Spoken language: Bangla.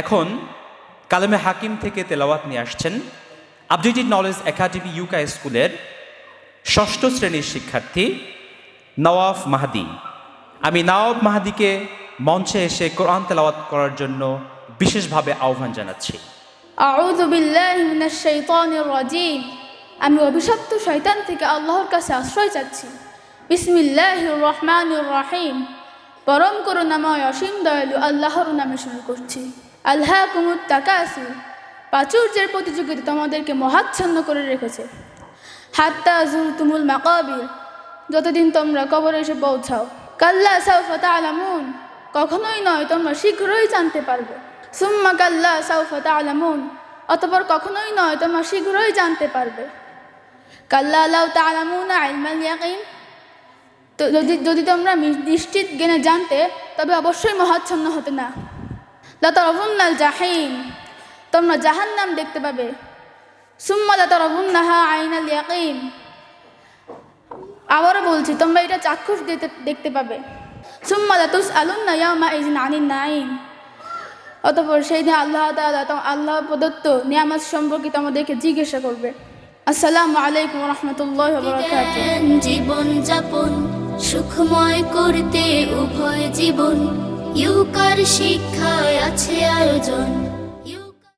এখন কালেমে হাকিম থেকে তেলাওয়াত নিয়ে আসছেন আপডেটেড নলেজ একাডেমি ইউকা স্কুলের ষষ্ঠ শ্রেণির শিক্ষার্থী নওয়াফ মাহাদি। আমি নওয়াব মাহাদিকে মঞ্চে এসে কোরআন তেলাওয়াত করার জন্য বিশেষভাবে আহ্বান জানাচ্ছি। আমি অভিশপ্ত শয়তান থেকে আল্লাহর কাছে আশ্রয় চাচ্ছি। বিসমিল্লাহির রহমানির রহিম। পরম করুণাময় অসীম দয়ালু আল্লাহর নামে শুরু করছি। আল্লাহ কুমুত তাকাসু প্রাচুর্যের প্রতিযোগিতা তোমাদেরকে মহাচ্ছন্ন করে রেখেছে। হাত্তা জুর তুমুল মাকাবির। যতদিন তোমরা কবরে এসে পৌঁছাও, কাল্লা সাউফা আলামুন কখনোই নয়, তোমরা শীঘ্রই জানতে পারবে। সুম্মা কাল্লা সাউফা আলামুন অতপর কখনোই নয়, তোমরা শীঘ্রই জানতে পারবে। কাল্লা লাউ তালামুন আলমাল ইয়াকিন। তো যদি যদি তোমরা নিশ্চিত জ্ঞানে জানতে, তবে অবশ্যই মহাচ্ছন্ন হতে না। লতরফুন্নাল জাহিম তোমরা জাহান্নাম দেখতে পাবে। সুম্মা লতরফুন্নাহা আইনাল ইয়াকিন। আবারও বলছি, তোমরা এটা চাক্ষুষ দেখতে পাবে। সুম্মা লাতুস আলুন্না ইয়ামা ইজিন আনিন নাইম অতপর সেই দিন আল্লাহ তাআলা তো- আল্লাহ প্রদত্ত নিয়ামত সম্পর্কে তোমাদেরকে জিজ্ঞাসা করবে। আসসালামু আলাইকুম রহমতুল্লাহ জীবন যাপন, সুখময় করতে উভয় জীবন। ইউকার শিক্ষায় আছে আয়োজন